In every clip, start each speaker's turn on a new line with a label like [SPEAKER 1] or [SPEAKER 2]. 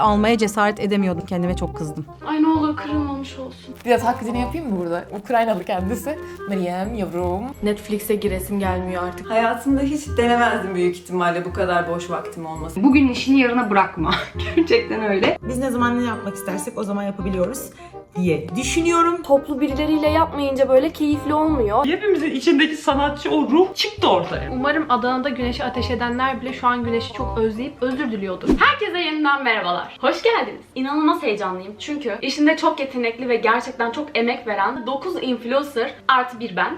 [SPEAKER 1] almaya cesaret edemiyordum. Kendime çok kızdım.
[SPEAKER 2] Ay ne olur kırılmamış olsun.
[SPEAKER 3] Biraz taklidini yapayım mı burada? Ukraynalı kendisi. Meryem yavrum.
[SPEAKER 2] Netflix'e giresim gelmiyor artık.
[SPEAKER 4] Hayatımda hiç denemezdim büyük ihtimalle bu kadar boş vaktim olması.
[SPEAKER 2] Bugün işini yarına bırakma. Gerçekten öyle.
[SPEAKER 5] Biz ne zaman ne yapmak istersek o zaman yapabiliyoruz diye düşünüyorum.
[SPEAKER 6] toplu birileriyle yapmayınca böyle keyifli olmuyor.
[SPEAKER 7] Hepimizin içindeki sanatçı o ruh çıktı ortaya.
[SPEAKER 2] Umarım Adana'da güneşi ateş edenler bile şu an güneşi çok özleyip özür diliyordur. Herkese yeniden merhabalar. Hoş geldiniz. İnanılmaz heyecanlıyım çünkü işinde çok yetenekli ve gerçekten çok emek veren 9 influencer artı bir ben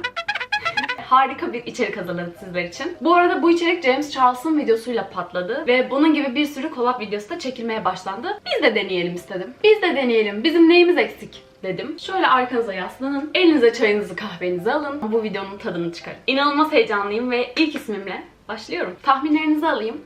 [SPEAKER 2] harika bir içerik hazırladık sizler için. Bu arada bu içerik James Charles'ın videosuyla patladı ve bunun gibi bir sürü collab videosu da çekilmeye başlandı. Biz de deneyelim istedim. Biz de deneyelim. Bizim neyimiz eksik? dedim. Şöyle arkanıza yaslanın. Elinize çayınızı kahvenizi alın. Bu videonun tadını çıkarın. İnanılmaz heyecanlıyım ve ilk ismimle başlıyorum. Tahminlerinizi alayım.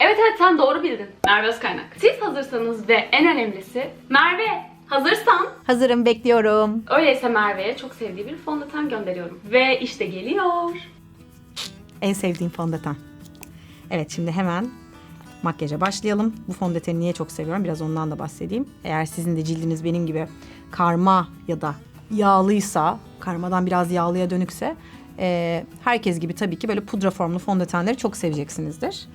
[SPEAKER 2] Evet evet sen doğru bildin. Merve Özkaynak. Siz hazırsanız ve en önemlisi Merve hazırsan
[SPEAKER 1] Hazırım, bekliyorum.
[SPEAKER 2] Öyleyse Merve'ye çok sevdiği bir fondöten gönderiyorum. Ve işte geliyor.
[SPEAKER 1] En sevdiğim fondöten. Evet şimdi hemen makyaja başlayalım. Bu fondöteni niye çok seviyorum? Biraz ondan da bahsedeyim. Eğer sizin de cildiniz benim gibi karma ya da yağlıysa, karmadan biraz yağlıya dönükse e, herkes gibi tabii ki böyle pudra formlu fondötenleri çok seveceksinizdir.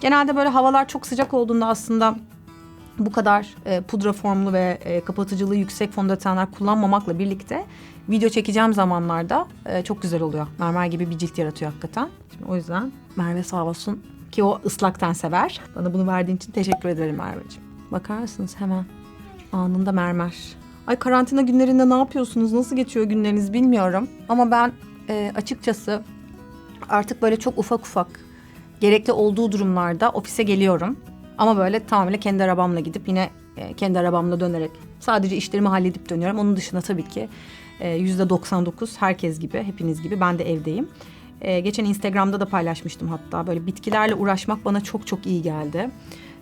[SPEAKER 1] Genelde böyle havalar çok sıcak olduğunda aslında bu kadar e, pudra formlu ve e, kapatıcılığı yüksek fondötenler kullanmamakla birlikte video çekeceğim zamanlarda e, çok güzel oluyor. Mermer gibi bir cilt yaratıyor hakikaten. Şimdi o yüzden Merve sağ olsun ki o ıslakten sever. Bana bunu verdiğin için teşekkür ederim Merveciğim. Bakar mısınız hemen anında mermer. Ay karantina günlerinde ne yapıyorsunuz? Nasıl geçiyor günleriniz bilmiyorum. Ama ben e, açıkçası artık böyle çok ufak ufak gerekli olduğu durumlarda ofise geliyorum. Ama böyle tamamıyla kendi arabamla gidip yine e, kendi arabamla dönerek sadece işlerimi halledip dönüyorum. Onun dışında tabii ki e, yüzde 99 herkes gibi, hepiniz gibi ben de evdeyim. E, geçen Instagram'da da paylaşmıştım hatta böyle bitkilerle uğraşmak bana çok çok iyi geldi.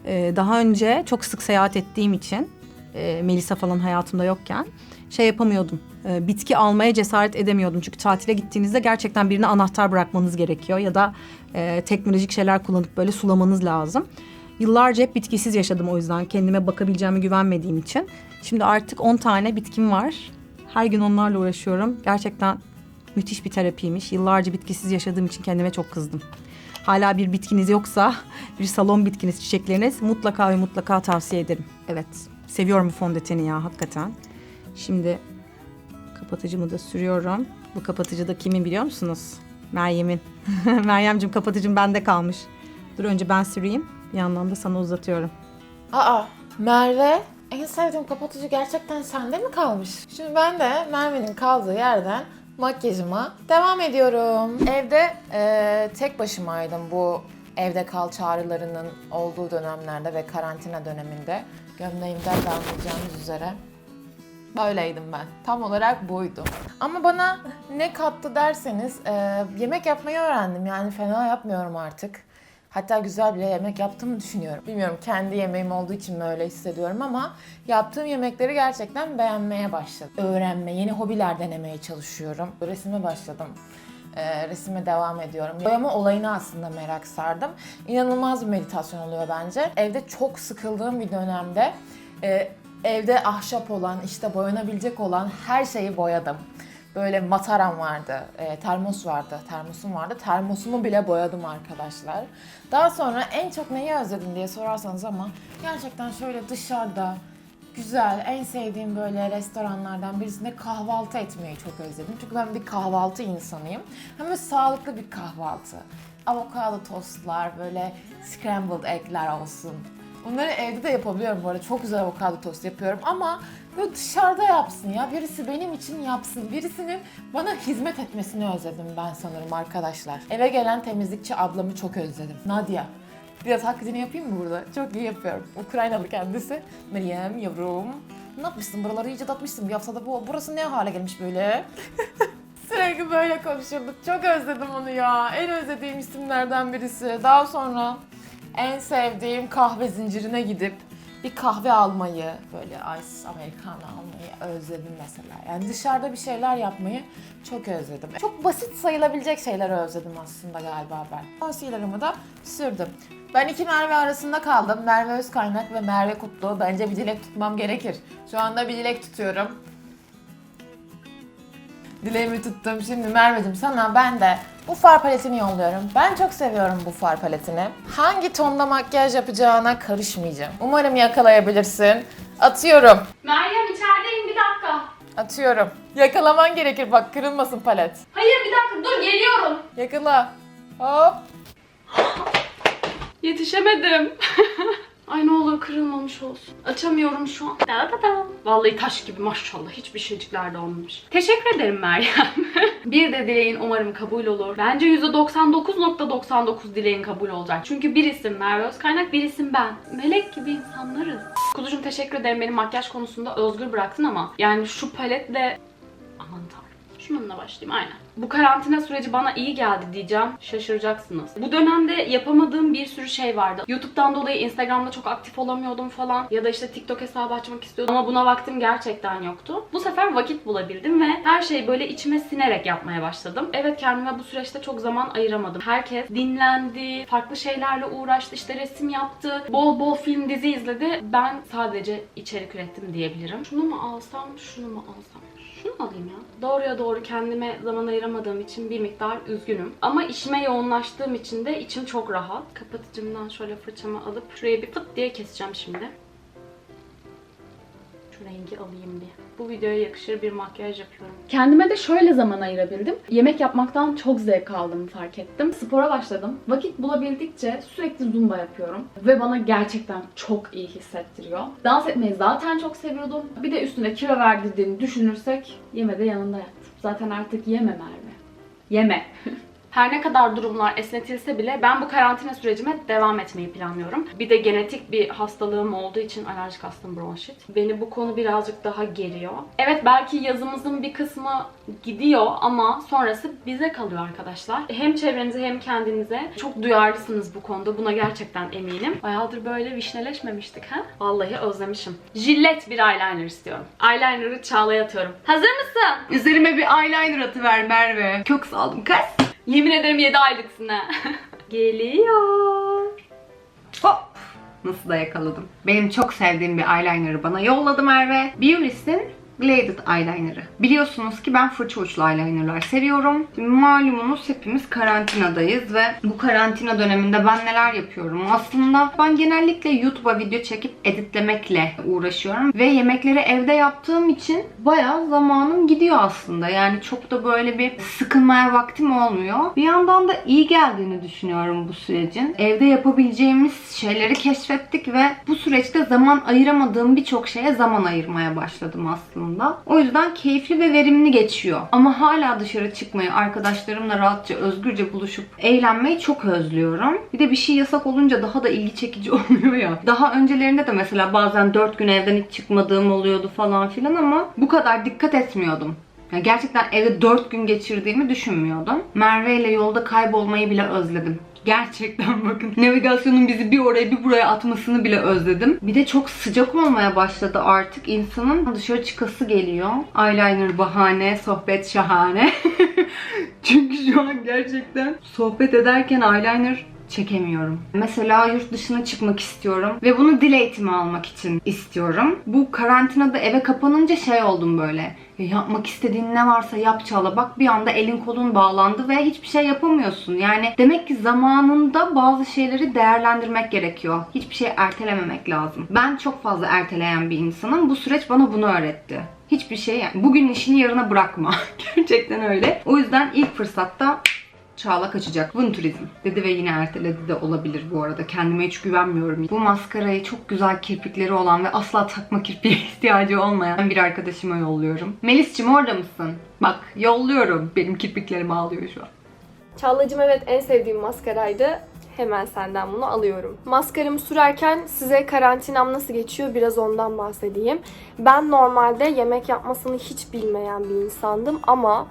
[SPEAKER 1] E, daha önce çok sık seyahat ettiğim için e, Melisa falan hayatımda yokken şey yapamıyordum. E, bitki almaya cesaret edemiyordum. Çünkü tatile gittiğinizde gerçekten birine anahtar bırakmanız gerekiyor ya da e, teknolojik şeyler kullanıp böyle sulamanız lazım. Yıllarca hep bitkisiz yaşadım o yüzden kendime bakabileceğime güvenmediğim için. Şimdi artık 10 tane bitkim var. Her gün onlarla uğraşıyorum. Gerçekten müthiş bir terapiymiş. Yıllarca bitkisiz yaşadığım için kendime çok kızdım. Hala bir bitkiniz yoksa, bir salon bitkiniz, çiçekleriniz mutlaka ve mutlaka tavsiye ederim. Evet, seviyorum bu fondöteni ya hakikaten. Şimdi kapatıcımı da sürüyorum. Bu kapatıcı da kimin biliyor musunuz? Meryem'in. Meryem'cim kapatıcım bende kalmış. Dur önce ben süreyim. Bir yandan da sana uzatıyorum.
[SPEAKER 3] Aa Merve. En sevdiğim kapatıcı gerçekten sende mi kalmış? Şimdi ben de Merve'nin kaldığı yerden makyajıma devam ediyorum. Evde e, tek başımaydım bu evde kal çağrılarının olduğu dönemlerde ve karantina döneminde. Gömleğimden de anlayacağınız üzere Böyleydim ben. Tam olarak buydu. Ama bana ne kattı derseniz e, yemek yapmayı öğrendim. Yani fena yapmıyorum artık. Hatta güzel bile yemek yaptığımı düşünüyorum. Bilmiyorum kendi yemeğim olduğu için mi öyle hissediyorum ama yaptığım yemekleri gerçekten beğenmeye başladım. Öğrenme, yeni hobiler denemeye çalışıyorum. Resime başladım. Ee, resime devam ediyorum. Boyama olayına aslında merak sardım. İnanılmaz bir meditasyon oluyor bence. Evde çok sıkıldığım bir dönemde e, evde ahşap olan, işte boyanabilecek olan her şeyi boyadım. Böyle mataram vardı, e, termos vardı, termosum vardı. Termosumu bile boyadım arkadaşlar. Daha sonra en çok neyi özledim diye sorarsanız ama gerçekten şöyle dışarıda güzel, en sevdiğim böyle restoranlardan birisinde kahvaltı etmeyi çok özledim. Çünkü ben bir kahvaltı insanıyım. Hem de sağlıklı bir kahvaltı. Avokado tostlar, böyle scrambled egg'ler olsun. Bunları evde de yapabiliyorum bu arada. Çok güzel avokado tost yapıyorum ama böyle dışarıda yapsın ya. Birisi benim için yapsın. Birisinin bana hizmet etmesini özledim ben sanırım arkadaşlar. Eve gelen temizlikçi ablamı çok özledim. Nadia. Biraz taklidini yapayım mı burada? Çok iyi yapıyorum. Ukraynalı kendisi. Meryem yavrum. Ne yapmışsın? Buraları iyice datmışsın. Bir haftada bu, burası ne hale gelmiş böyle? Sürekli böyle konuşuyorduk. Çok özledim onu ya. En özlediğim isimlerden birisi. Daha sonra en sevdiğim kahve zincirine gidip bir kahve almayı, böyle ice americano almayı özledim mesela. Yani dışarıda bir şeyler yapmayı çok özledim. Çok basit sayılabilecek şeyleri özledim aslında galiba ben. Concealer'ımı da sürdüm. Ben iki Merve arasında kaldım. Merve Özkaynak ve Merve Kutlu. Bence bir dilek tutmam gerekir. Şu anda bir dilek tutuyorum. Dileğimi tuttum. Şimdi Merveciğim sana ben de bu far paletini yolluyorum. Ben çok seviyorum bu far paletini. Hangi tonda makyaj yapacağına karışmayacağım. Umarım yakalayabilirsin. Atıyorum.
[SPEAKER 2] Meryem içerideyim bir dakika.
[SPEAKER 3] Atıyorum. Yakalaman gerekir bak kırılmasın palet.
[SPEAKER 2] Hayır bir dakika dur geliyorum.
[SPEAKER 3] Yakala. Hop.
[SPEAKER 2] Yetişemedim. Ay ne olur kırılmamış olsun. Açamıyorum şu an. Da da da. Vallahi taş gibi maşallah hiçbir şeycikler de olmamış. Teşekkür ederim Meryem. bir de dileğin umarım kabul olur. Bence %99.99 dileğin kabul olacak. Çünkü bir isim Merve Özkaynak, bir isim ben. Melek gibi insanlarız. Kuzucuğum teşekkür ederim beni makyaj konusunda özgür bıraktın ama yani şu paletle aman tanrım. Şununla başlayayım aynen. Bu karantina süreci bana iyi geldi diyeceğim. Şaşıracaksınız. Bu dönemde yapamadığım bir sürü şey vardı. YouTube'dan dolayı Instagram'da çok aktif olamıyordum falan. Ya da işte TikTok hesabı açmak istiyordum ama buna vaktim gerçekten yoktu. Bu sefer vakit bulabildim ve her şeyi böyle içime sinerek yapmaya başladım. Evet kendime bu süreçte çok zaman ayıramadım. Herkes dinlendi, farklı şeylerle uğraştı, işte resim yaptı, bol bol film dizi izledi. Ben sadece içerik ürettim diyebilirim. Şunu mu alsam, şunu mu alsam? Şunu alayım ya. Doğruya doğru kendime zaman ayıramadığım için bir miktar üzgünüm. Ama işime yoğunlaştığım için de içim çok rahat. Kapatıcımdan şöyle fırçamı alıp şuraya bir fıt diye keseceğim şimdi. Rengi alayım bir. Bu videoya yakışır bir makyaj yapıyorum. Kendime de şöyle zaman ayırabildim. Yemek yapmaktan çok zevk aldığımı fark ettim. Spora başladım. Vakit bulabildikçe sürekli zumba yapıyorum. Ve bana gerçekten çok iyi hissettiriyor. Dans etmeyi zaten çok seviyordum. Bir de üstüne kilo verdirdiğini düşünürsek yeme de yanında yat. Zaten artık yeme Merve. Yeme. Her ne kadar durumlar esnetilse bile ben bu karantina sürecime devam etmeyi planlıyorum. Bir de genetik bir hastalığım olduğu için alerjik astım bronşit. Beni bu konu birazcık daha geriyor. Evet belki yazımızın bir kısmı gidiyor ama sonrası bize kalıyor arkadaşlar. Hem çevrenize hem kendinize çok duyarlısınız bu konuda. Buna gerçekten eminim. Bayağıdır böyle vişneleşmemiştik ha? Vallahi özlemişim. Jillet bir eyeliner istiyorum. Eyeliner'ı Çağla'ya atıyorum. Hazır mısın?
[SPEAKER 4] Üzerime bir eyeliner atıver Merve. Kök saldım kız.
[SPEAKER 2] Yemin ederim 7 aylıksın ha. Geliyor.
[SPEAKER 4] Hop. Nasıl da yakaladım. Benim çok sevdiğim bir eyeliner'ı bana yolladı Merve. Beulis'in Gladed eyeliner'ı. Biliyorsunuz ki ben fırça uçlu eyeliner'lar seviyorum. Şimdi malumunuz hepimiz karantinadayız ve bu karantina döneminde ben neler yapıyorum? Aslında ben genellikle YouTube'a video çekip editlemekle uğraşıyorum ve yemekleri evde yaptığım için bayağı zamanım gidiyor aslında. Yani çok da böyle bir sıkılmaya vaktim olmuyor. Bir yandan da iyi geldiğini düşünüyorum bu sürecin. Evde yapabileceğimiz şeyleri keşfettik ve bu süreçte zaman ayıramadığım birçok şeye zaman ayırmaya başladım aslında. O yüzden keyifli ve verimli geçiyor. Ama hala dışarı çıkmayı, arkadaşlarımla rahatça, özgürce buluşup eğlenmeyi çok özlüyorum. Bir de bir şey yasak olunca daha da ilgi çekici oluyor ya. Daha öncelerinde de mesela bazen 4 gün evden hiç çıkmadığım oluyordu falan filan ama bu kadar dikkat etmiyordum. Ya gerçekten evde 4 gün geçirdiğimi düşünmüyordum. Merve ile yolda kaybolmayı bile özledim. Gerçekten bakın. Navigasyonun bizi bir oraya bir buraya atmasını bile özledim. Bir de çok sıcak olmaya başladı artık. İnsanın dışarı çıkası geliyor. Eyeliner bahane, sohbet şahane. Çünkü şu an gerçekten sohbet ederken eyeliner çekemiyorum. Mesela yurt dışına çıkmak istiyorum ve bunu dil eğitimi almak için istiyorum. Bu karantinada eve kapanınca şey oldum böyle. Ya yapmak istediğin ne varsa yap Çağla. Bak bir anda elin kolun bağlandı ve hiçbir şey yapamıyorsun. Yani demek ki zamanında bazı şeyleri değerlendirmek gerekiyor. Hiçbir şey ertelememek lazım. Ben çok fazla erteleyen bir insanım. Bu süreç bana bunu öğretti. Hiçbir şey yani bugün işini yarına bırakma. Gerçekten öyle. O yüzden ilk fırsatta Çağla kaçacak. Vın turizm dedi ve yine erteledi de olabilir bu arada. Kendime hiç güvenmiyorum. Bu maskarayı çok güzel kirpikleri olan ve asla takma kirpiğe ihtiyacı olmayan bir arkadaşıma yolluyorum. Melis'cim orada mısın? Bak yolluyorum. Benim kirpiklerim ağlıyor şu an.
[SPEAKER 6] Çağlacığım evet en sevdiğim maskaraydı. Hemen senden bunu alıyorum. Maskaramı sürerken size karantinam nasıl geçiyor biraz ondan bahsedeyim. Ben normalde yemek yapmasını hiç bilmeyen bir insandım ama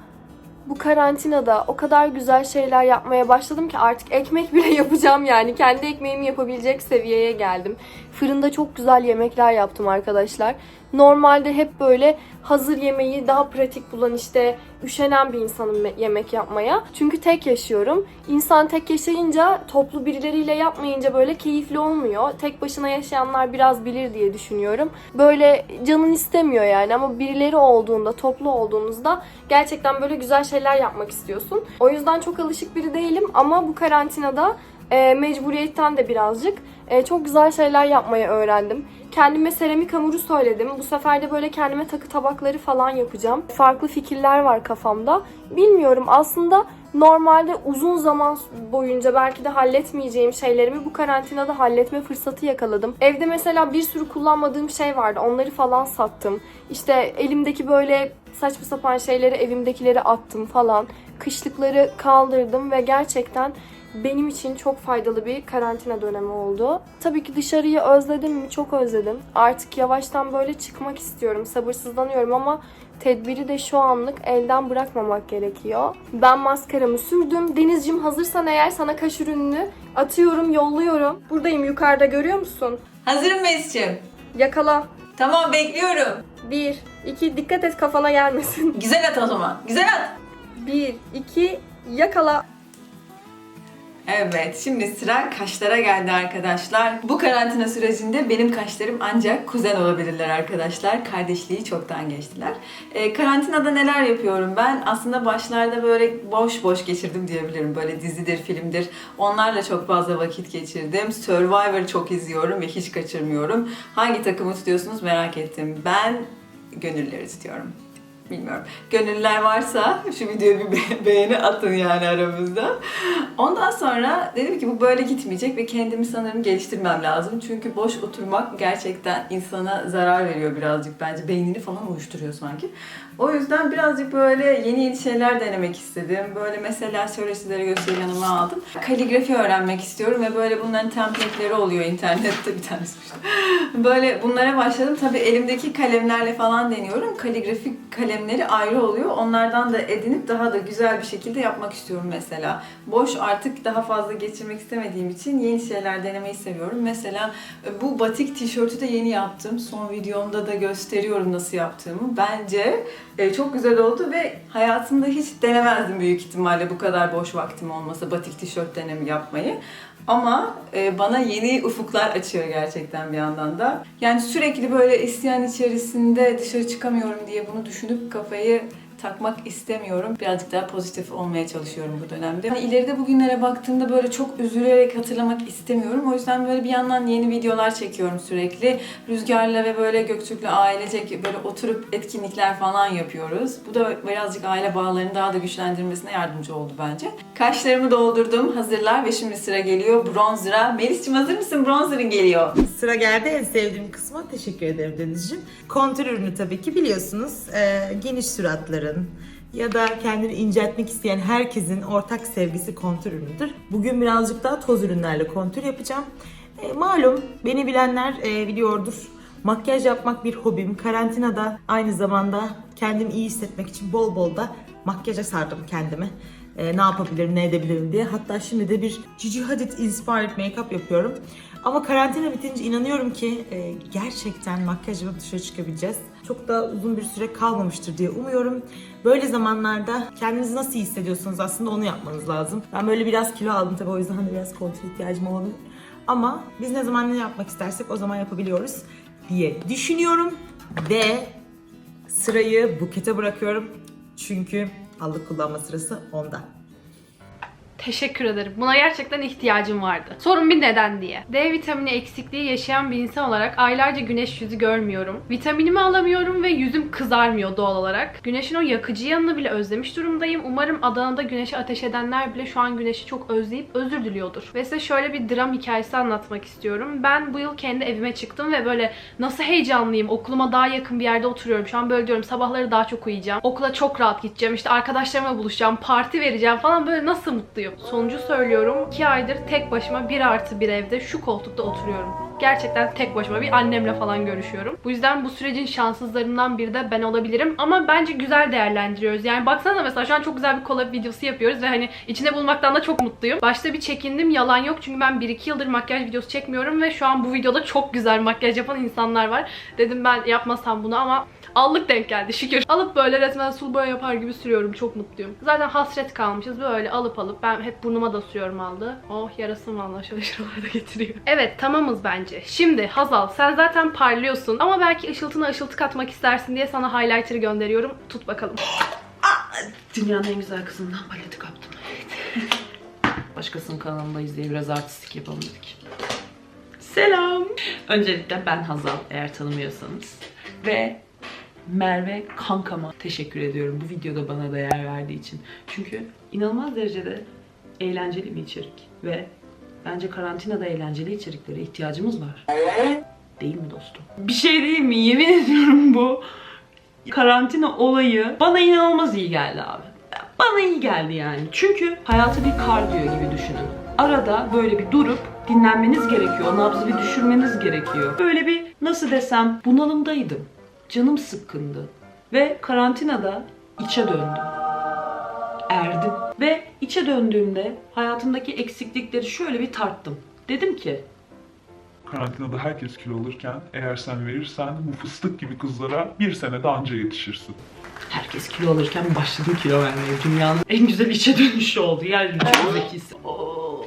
[SPEAKER 6] bu karantinada o kadar güzel şeyler yapmaya başladım ki artık ekmek bile yapacağım yani. Kendi ekmeğimi yapabilecek seviyeye geldim. Fırında çok güzel yemekler yaptım arkadaşlar.
[SPEAKER 8] Normalde hep böyle hazır yemeği daha pratik bulan işte üşenen bir insanım me- yemek yapmaya. Çünkü tek yaşıyorum. İnsan tek yaşayınca toplu birileriyle yapmayınca böyle keyifli olmuyor. Tek başına yaşayanlar biraz bilir diye düşünüyorum. Böyle canın istemiyor yani ama birileri olduğunda, toplu olduğunuzda gerçekten böyle güzel şeyler yapmak istiyorsun. O yüzden çok alışık biri değilim ama bu karantinada e, mecburiyetten de birazcık e, çok güzel şeyler yapmayı öğrendim. Kendime seramik hamuru söyledim. Bu sefer de böyle kendime takı tabakları falan yapacağım. Farklı fikirler var kafamda. Bilmiyorum aslında normalde uzun zaman boyunca belki de halletmeyeceğim şeylerimi bu karantinada halletme fırsatı yakaladım. Evde mesela bir sürü kullanmadığım şey vardı. Onları falan sattım. İşte elimdeki böyle saçma sapan şeyleri evimdekileri attım falan. Kışlıkları kaldırdım ve gerçekten benim için çok faydalı bir karantina dönemi oldu. Tabii ki dışarıyı özledim mi? Çok özledim. Artık yavaştan böyle çıkmak istiyorum. Sabırsızlanıyorum ama tedbiri de şu anlık elden bırakmamak gerekiyor. Ben maskaramı sürdüm. Denizcim hazırsan eğer sana kaş ürününü atıyorum, yolluyorum. Buradayım yukarıda görüyor musun?
[SPEAKER 9] Hazırım Mesut'cum.
[SPEAKER 8] Yakala.
[SPEAKER 9] Tamam bekliyorum.
[SPEAKER 8] Bir, iki, dikkat et kafana gelmesin.
[SPEAKER 9] Güzel at o zaman. Güzel at.
[SPEAKER 8] Bir, iki, yakala.
[SPEAKER 9] Evet şimdi sıra kaşlara geldi arkadaşlar. Bu karantina sürecinde benim kaşlarım ancak kuzen olabilirler arkadaşlar. Kardeşliği çoktan geçtiler. Ee, karantinada neler yapıyorum ben? Aslında başlarda böyle boş boş geçirdim diyebilirim. Böyle dizidir, filmdir. Onlarla çok fazla vakit geçirdim. Survivor'ı çok izliyorum ve hiç kaçırmıyorum. Hangi takımı tutuyorsunuz merak ettim. Ben gönülleri tutuyorum. Bilmiyorum. Gönüllüler varsa şu videoya bir be- beğeni atın yani aramızda. Ondan sonra dedim ki bu böyle gitmeyecek ve kendimi sanırım geliştirmem lazım. Çünkü boş oturmak gerçekten insana zarar veriyor birazcık bence. Beynini falan uyuşturuyor sanki. O yüzden birazcık böyle yeni yeni şeyler denemek istedim. Böyle mesela söyleşileri gösteri yanıma aldım. Kaligrafi öğrenmek istiyorum ve böyle bunların template'leri oluyor internette bir tanesi. Böyle bunlara başladım. Tabii elimdeki kalemlerle falan deniyorum. Kaligrafi kalemleri ayrı oluyor. Onlardan da edinip daha da güzel bir şekilde yapmak istiyorum mesela. Boş artık daha fazla geçirmek istemediğim için yeni şeyler denemeyi seviyorum. Mesela e, bu batik tişörtü de yeni yaptım. Son videomda da gösteriyorum nasıl yaptığımı. Bence e, çok güzel oldu ve hayatımda hiç denemezdim büyük ihtimalle bu kadar boş vaktim olmasa batik tişört denemi yapmayı. Ama e, bana yeni ufuklar açıyor gerçekten bir yandan da. Yani sürekli böyle isyan içerisinde dışarı çıkamıyorum diye bunu düşünüp kafayı takmak istemiyorum. Birazcık daha pozitif olmaya çalışıyorum bu dönemde. Yani ileride bugünlere baktığımda böyle çok üzülerek hatırlamak istemiyorum. O yüzden böyle bir yandan yeni videolar çekiyorum sürekli. Rüzgar'la ve böyle Göktürk'le ailecek böyle oturup etkinlikler falan yapıyoruz. Bu da birazcık aile bağlarını daha da güçlendirmesine yardımcı oldu bence. Kaşlarımı doldurdum, hazırlar ve şimdi sıra geliyor bronzer'a. Melis'cim hazır mısın? Bronzer'ın geliyor.
[SPEAKER 5] Sıra geldi en sevdiğim kısma. Teşekkür ederim Denizciğim. Kontür ürünü tabii ki biliyorsunuz. e, geniş suratların ya da kendini inceltmek isteyen herkesin ortak sevgisi kontür ürünüdür. Bugün birazcık daha toz ürünlerle kontür yapacağım. E, malum beni bilenler e, biliyordur. Makyaj yapmak bir hobim. Karantinada aynı zamanda kendimi iyi hissetmek için bol bol da makyaja sardım kendimi. E, ne yapabilirim, ne edebilirim diye. Hatta şimdi de bir Gigi Hadid inspired make-up yapıyorum. Ama karantina bitince inanıyorum ki e, gerçekten makyaj yapıp dışarı çıkabileceğiz. Çok da uzun bir süre kalmamıştır diye umuyorum. Böyle zamanlarda kendinizi nasıl hissediyorsunuz aslında onu yapmanız lazım. Ben böyle biraz kilo aldım tabii o yüzden hani biraz kontrol ihtiyacım olabilir. Ama biz ne zaman ne yapmak istersek o zaman yapabiliyoruz diye düşünüyorum. Ve sırayı bukete bırakıyorum. Çünkü allık kullanma sırası onda.
[SPEAKER 7] Teşekkür ederim. Buna gerçekten ihtiyacım vardı. Sorun bir neden diye. D vitamini eksikliği yaşayan bir insan olarak aylarca güneş yüzü görmüyorum. Vitaminimi alamıyorum ve yüzüm kızarmıyor doğal olarak. Güneşin o yakıcı yanını bile özlemiş durumdayım. Umarım Adana'da güneşi ateş edenler bile şu an güneşi çok özleyip özür diliyordur. Ve size şöyle bir dram hikayesi anlatmak istiyorum. Ben bu yıl kendi evime çıktım ve böyle nasıl heyecanlıyım. Okuluma daha yakın bir yerde oturuyorum. Şu an böyle diyorum sabahları daha çok uyuyacağım. Okula çok rahat gideceğim. İşte arkadaşlarımla buluşacağım. Parti vereceğim falan. Böyle nasıl mutluyum. Sonucu söylüyorum. 2 aydır tek başıma bir artı bir evde şu koltukta oturuyorum. gerçekten tek başıma bir annemle falan görüşüyorum. Bu yüzden bu sürecin şanssızlarından biri de ben olabilirim. Ama bence güzel değerlendiriyoruz. Yani baksana mesela şu an çok güzel bir collab videosu yapıyoruz ve hani içinde bulunmaktan da çok mutluyum. Başta bir çekindim yalan yok çünkü ben 1-2 yıldır makyaj videosu çekmiyorum ve şu an bu videoda çok güzel makyaj yapan insanlar var. Dedim ben yapmasam bunu ama Allık denk geldi şükür. Alıp böyle resmen sulu boya yapar gibi sürüyorum. Çok mutluyum. Zaten hasret kalmışız. Böyle alıp alıp ben hep burnuma da sürüyorum aldı. Oh yarasın vallahi şöyle şuralarda getiriyor. Evet tamamız bence. Şimdi Hazal sen zaten parlıyorsun ama belki ışıltına ışıltı katmak istersin diye sana highlighter gönderiyorum. Tut bakalım.
[SPEAKER 2] Dünyanın en güzel kızından paleti kaptım. Başkasının kanalındayız diye biraz artistik yapalım dedik. Selam. Öncelikle ben Hazal eğer tanımıyorsanız. Ve Merve kankama teşekkür ediyorum bu videoda bana değer verdiği için. Çünkü inanılmaz derecede eğlenceli bir içerik. Ve bence karantinada eğlenceli içeriklere ihtiyacımız var. Değil mi dostum? Bir şey değil mi? Yemin ediyorum bu karantina olayı bana inanılmaz iyi geldi abi. Bana iyi geldi yani. Çünkü hayatı bir kardiyo gibi düşünün. Arada böyle bir durup dinlenmeniz gerekiyor. Nabzı bir düşürmeniz gerekiyor. Böyle bir nasıl desem bunalımdaydım. Canım sıkkındı. Ve karantinada içe döndüm. Erdim. Ve içe döndüğümde hayatımdaki eksiklikleri şöyle bir tarttım. Dedim ki
[SPEAKER 10] Karantinada herkes kilo alırken eğer sen verirsen bu fıstık gibi kızlara bir senede anca yetişirsin.
[SPEAKER 2] Herkes kilo alırken başladım kilo vermeye. Dünyanın en güzel içe dönüşü oldu. Yani çok zekisi. Oo,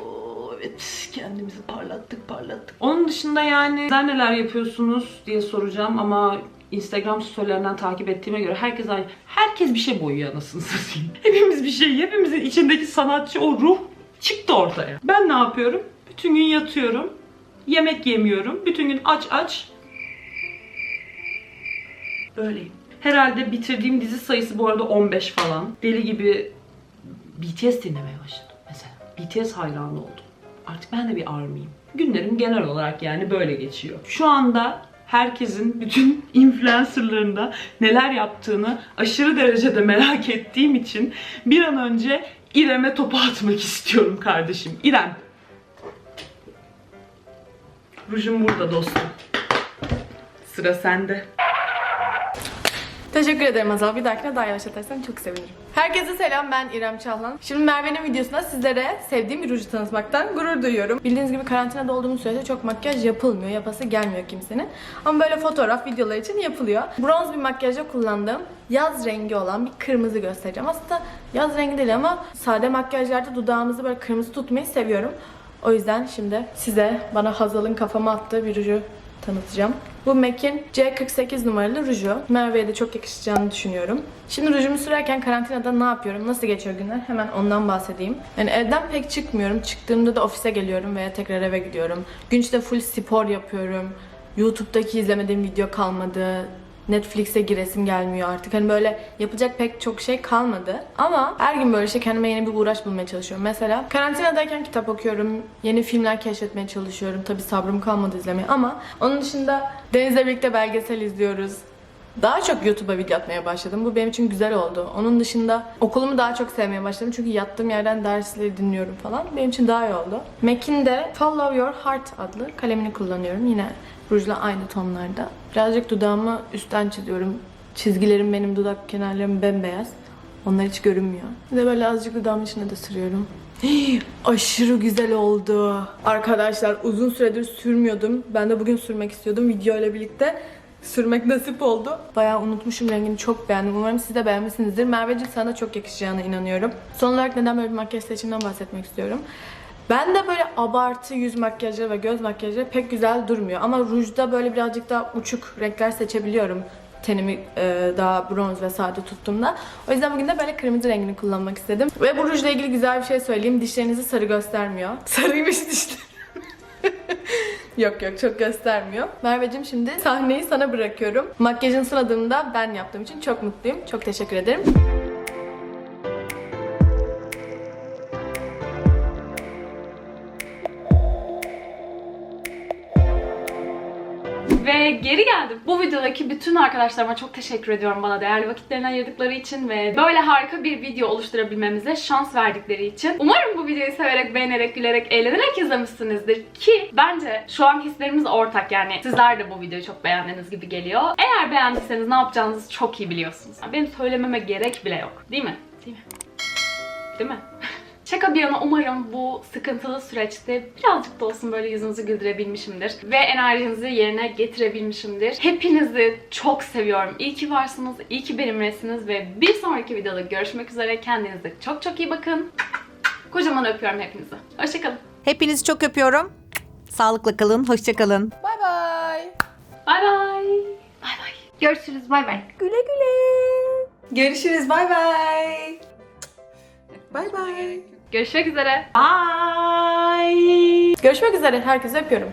[SPEAKER 2] evet kendimizi parlattık parlattık. Onun dışında yani sizler neler yapıyorsunuz diye soracağım ama Instagram storylerinden takip ettiğime göre herkes aynı. Herkes bir şey boyuyor anasını satayım. Hepimiz bir şey. Hepimizin içindeki sanatçı o ruh çıktı ortaya. Ben ne yapıyorum? Bütün gün yatıyorum. Yemek yemiyorum. Bütün gün aç aç Böyleyim. Herhalde bitirdiğim dizi sayısı bu arada 15 falan. Deli gibi BTS dinlemeye başladım mesela. BTS hayranı oldum. Artık ben de bir ARMY'yim. Günlerim genel olarak yani böyle geçiyor. Şu anda herkesin, bütün influencerlarında neler yaptığını aşırı derecede merak ettiğim için bir an önce İrem'e topu atmak istiyorum kardeşim. İrem. Rujum burada dostum. Sıra sende.
[SPEAKER 6] Teşekkür ederim Azal. Bir dahakine daha yavaş atarsan çok sevinirim. Herkese selam ben İrem Çağlan. Şimdi Merve'nin videosunda sizlere sevdiğim bir ruju tanıtmaktan gurur duyuyorum. Bildiğiniz gibi karantinada olduğumuz sürece çok makyaj yapılmıyor. Yapası gelmiyor kimsenin. Ama böyle fotoğraf, videolar için yapılıyor. Bronz bir makyajda kullandığım yaz rengi olan bir kırmızı göstereceğim. Aslında yaz rengi değil ama sade makyajlarda dudağımızı böyle kırmızı tutmayı seviyorum. O yüzden şimdi size bana Hazal'ın kafama attığı bir ruju tanıtacağım. Bu MAC'in C48 numaralı ruju. Merve'ye de çok yakışacağını düşünüyorum. Şimdi rujumu sürerken karantinada ne yapıyorum, nasıl geçiyor günler hemen ondan bahsedeyim. Yani evden pek çıkmıyorum. Çıktığımda da ofise geliyorum veya tekrar eve gidiyorum. Gün içinde full spor yapıyorum. YouTube'daki izlemediğim video kalmadı. Netflix'e giresim gelmiyor artık. Hani böyle yapacak pek çok şey kalmadı. Ama her gün böyle işte kendime yeni bir uğraş bulmaya çalışıyorum. Mesela karantinadayken kitap okuyorum. Yeni filmler keşfetmeye çalışıyorum. Tabi sabrım kalmadı izlemeye ama onun dışında Deniz'le birlikte belgesel izliyoruz. Daha çok YouTube'a video atmaya başladım. Bu benim için güzel oldu. Onun dışında okulumu daha çok sevmeye başladım. Çünkü yattığım yerden dersleri dinliyorum falan. Benim için daha iyi oldu. MAC'in de Follow Your Heart adlı kalemini kullanıyorum. Yine rujla aynı tonlarda. Birazcık dudağımı üstten çiziyorum. Çizgilerim benim dudak kenarlarım bembeyaz. Onlar hiç görünmüyor. Bir de böyle azıcık dudağımın içine de sürüyorum. Aşırı güzel oldu. Arkadaşlar uzun süredir sürmüyordum. Ben de bugün sürmek istiyordum video ile birlikte. Sürmek nasip oldu. Bayağı unutmuşum rengini çok beğendim. Umarım siz de beğenmişsinizdir. Merveciğim sana çok yakışacağına inanıyorum. Son olarak neden böyle bir makyaj seçiminden bahsetmek istiyorum. Ben de böyle abartı yüz makyajı ve göz makyajı pek güzel durmuyor. Ama rujda böyle birazcık daha uçuk renkler seçebiliyorum. Tenimi e, daha bronz ve sade tuttuğumda. O yüzden bugün de böyle kırmızı rengini kullanmak istedim. Ve bu rujla ilgili güzel bir şey söyleyeyim. Dişlerinizi sarı göstermiyor. Sarıymış dişlerim. yok yok çok göstermiyor. Merveciğim şimdi sahneyi sana bırakıyorum. Makyajın son adımını da ben yaptığım için çok mutluyum. Çok teşekkür ederim.
[SPEAKER 7] Ve geri geldim. Bu videodaki bütün arkadaşlarıma çok teşekkür ediyorum bana değerli vakitlerini ayırdıkları için ve böyle harika bir video oluşturabilmemize şans verdikleri için. Umarım bu
[SPEAKER 2] videoyu severek, beğenerek, gülerek, eğlenerek izlemişsinizdir ki bence şu an hislerimiz ortak yani sizler de bu videoyu çok beğendiğiniz gibi geliyor. Eğer beğendiyseniz ne yapacağınızı çok iyi biliyorsunuz. Benim söylememe gerek bile yok. Değil mi? Değil mi? Değil mi? Şaka bir yana umarım bu sıkıntılı süreçte birazcık da olsun böyle yüzünüzü güldürebilmişimdir. Ve enerjinizi yerine getirebilmişimdir. Hepinizi çok seviyorum. İyi ki varsınız, iyi ki benimlesiniz ve bir sonraki videoda görüşmek üzere. Kendinize çok çok iyi bakın. Kocaman öpüyorum hepinizi. Hoşçakalın.
[SPEAKER 1] Hepinizi çok öpüyorum. Sağlıkla kalın, hoşça kalın.
[SPEAKER 3] Bay bay.
[SPEAKER 2] Bay bay. Bay bay.
[SPEAKER 4] Görüşürüz. Bay bay.
[SPEAKER 9] Görüşürüz. Bay bay.
[SPEAKER 5] Bay bay.
[SPEAKER 2] Görüşmek üzere.
[SPEAKER 1] Bye.
[SPEAKER 6] Görüşmek üzere. Herkese öpüyorum.